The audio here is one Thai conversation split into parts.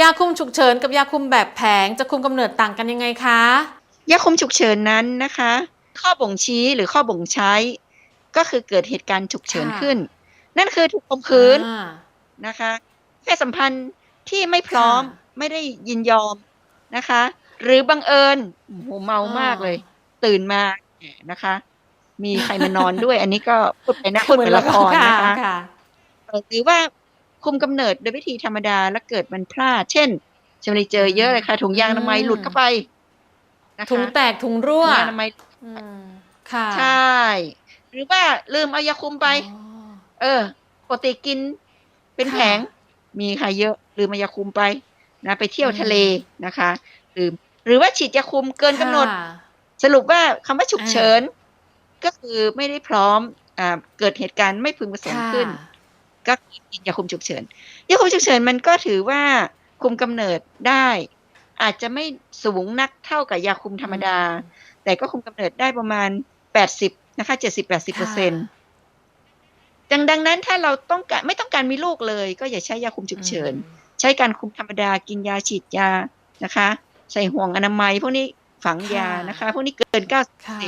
ยาคุมฉุกเฉินกับยาคุมแบบแผงจะคุมกำเนิดต่างกันยังไงคะ ยาคุมฉุกเฉินนั้นนะคะ ข้อบ่งชี้หรือข้อบ่งใช้ ก็คือเกิดเหตุการณ์ฉุกเฉินค่ะขึ้น นั่นคือถูกข่มขืนอ่านะคะเพศสัมพันธ์ที่ไม่พร้อมค่ะไม่ได้ยินยอมนะคะ หรือบังเอิญโอ้โหเมามากเลย ตื่นมาแหมนะคะ มีใครมานอนด้วย อันนี้ก็พูดไปนะพูดเป็นละครนะคะค่ะเอ่อหรือว่า คุมกำเนิดโดยวิธีธรรมดาแล้วเกิดมันพลาด เช่นจะไม่ได้เจอเยอะเลยค่ะ ถุงยางอนามัยอืมหลุดเข้าไปนะคะถุงแตกถุงรั่วถุงยางอนามัยอืมค่ะใช่ หรือว่าลืมเอายาคุมไปอ๋อเออปกติกิน เป็นค่ะแผงมีใครเยอะลืมเอายาคุมไปนะไปเที่ยวอืมทะเลนะคะลืมหรือว่าฉีดยาคุมเกินกำหนดค่ะสรุปว่าคำว่าฉุกอ่าเฉิน ก็คือไม่ได้พร้อมอ่าเกิดเหตุการณ์ไม่พึงประสงค์ค่ะขึ้น ก็คือกินยาคุมฉุกเฉินยาคุมฉุกเฉินมันก็ถือว่าคุมกำเนิดได้ อาจจะไม่สูงนักเท่ากับยาคุมธรรมดา แต่ก็คุมกำเนิดได้ประมาณ80นะคะ70-80เปอร์เซ็นต์ดังดังนั้นถ้าเราต้องการไม่ต้องการมีลูกเลย ก็อย่าใช้ยาคุมฉุกเฉิน ใช้การคุมธรรมดากินยาฉีดยานะคะ ใส่ห่วงอนามัยพวกนี้ฝังยาค่ะนะคะ พวกนี้เกิน90ค่ะ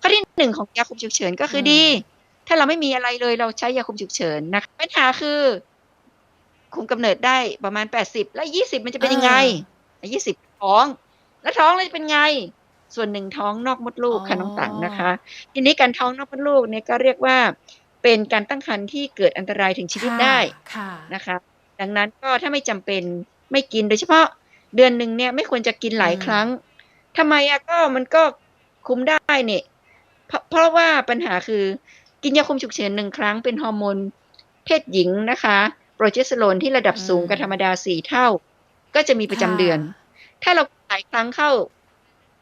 ข้อที่หนึ่งของยาคุมฉุกเฉินก็คืออมดี ถ้าเราไม่มีอะไรเลยเราใช้ยาคุมฉุกเฉินนะคะปัญหาคือคุมกำเนิดได้ประมาณ80แล้ว20มันจะเป็นยังไงยี่สิบท้อง แล้วท้องแล้วจะเป็นไง ส่วนหนึ่งท้องนอกมดลูกค่ะอ๋อน้องตังนะคะ ทีนี้การท้องนอกมดลูกเนี่ยก็เรียกว่า เป็นการตั้งครรภ์ที่เกิดอันตรายถึงชีวิตได้ค่ะนะคะ ดังนั้นก็ถ้าไม่จำเป็นไม่กินโดยเฉพาะเดือนหนึ่งเนี่ยไม่ควรจะกินหลายอืมครั้งทำไมอะก็มันก็คุมได้เนี่ยเพราะเพราะว่าปัญหาคือ กินยาคุมฉุกเฉินหนึ่งครั้งเป็นฮอร์โมนเพศหญิงนะคะ โปรเจสเตอโรนที่ระดับสูงกว่าธรรมดาสี่เท่า ก็จะมีประจำเดือน ถ้าเราหลายครั้งเข้า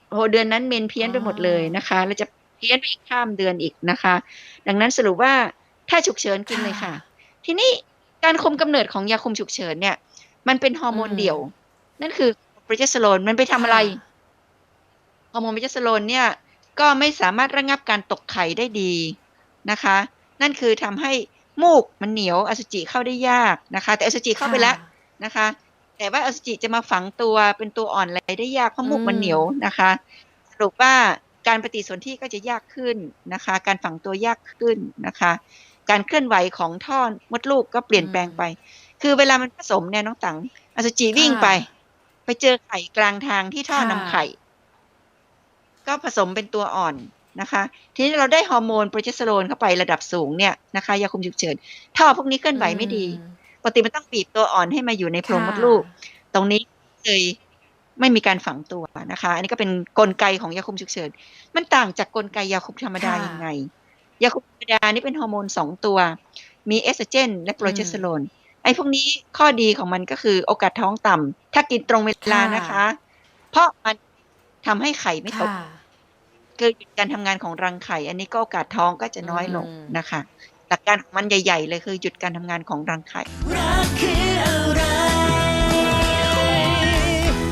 โอ้โหเดือนนั้นเมนเพี้ยนไปหมดเลยนะคะเราจะเพี้ยนไปอีกข้ามเดือนอีกนะคะ ดังนั้นสรุปว่าถ้าฉุกเฉินกินเลยค่ะ ทีนี้การคุมกำเนิดของยาคุมฉุกเฉินเนี่ย มันเป็นฮอร์โมนอืมเดี่ยว นั่นคือโปรเจสเตอโรนมันไปทำอะไรฮอร์โมนโปรเจสเตอโรนเนี่ยก็ไม่สามารถระงับการตกไข่ได้ดี นะคะ นั่นคือทำให้มูกมันเหนียวอสุจิเข้าได้ยากนะคะ แต่อสุจิเข้าไปแล้วนะคะ แต่ว่าอสุจิจะมาฝังตัวเป็นตัวอ่อนอะไรได้ยากเพราะมุกมันเหนียวนะคะสรุปว่าการปฏิสนธิก็จะยากขึ้นนะคะ การฝังตัวยากขึ้นนะคะ การเคลื่อนไหวของท่อมดลูกก็เปลี่ยนแปลงไป คือเวลามันผสมเนี่ยน้องตังอสุจิวิ่งไป ไปเจอไข่กลางทางที่ท่อนำค่ะไข่ ก็ผสมเป็นตัวอ่อน นะคะ ทีนี้เราได้ฮอร์โมนโปรเจสเตอโรนเข้าไประดับสูงเนี่ยนะคะยาคุมฉุกเฉินท่อพวกนี้เคลื่อนไหวไม่ดีปกติมันต้องบีบตัวอ่อนให้มาอยู่ในโพรงมดลูก ตรงนี้เลยไม่มีการฝังตัวนะคะ อันนี้ก็เป็นกลไกของยาคุมฉุกเฉินมันต่างจากกลไกยาคุมธรรมดาค่ะยังไงยาคุมธรรมดานี่เป็นฮอร์โมนสองตัว มีเอสโตรเจน และโปรเจสเตอโรนไอ้พวกนี้ข้อดีของมันก็คือโอกาสท้องต่ำถ้ากินตรงเวลานะคะ เพราะมันทำให้ไข่ไม่ตก ค่ะคือหยุดการทำงานของรังไข่ อันนี้ก็โอกาสท้องก็จะน้อยลงอืมนะคะ หลักการของมันใหญ่ ๆ เลยคือหยุดการทำงานของรังไข่รักคืออะไร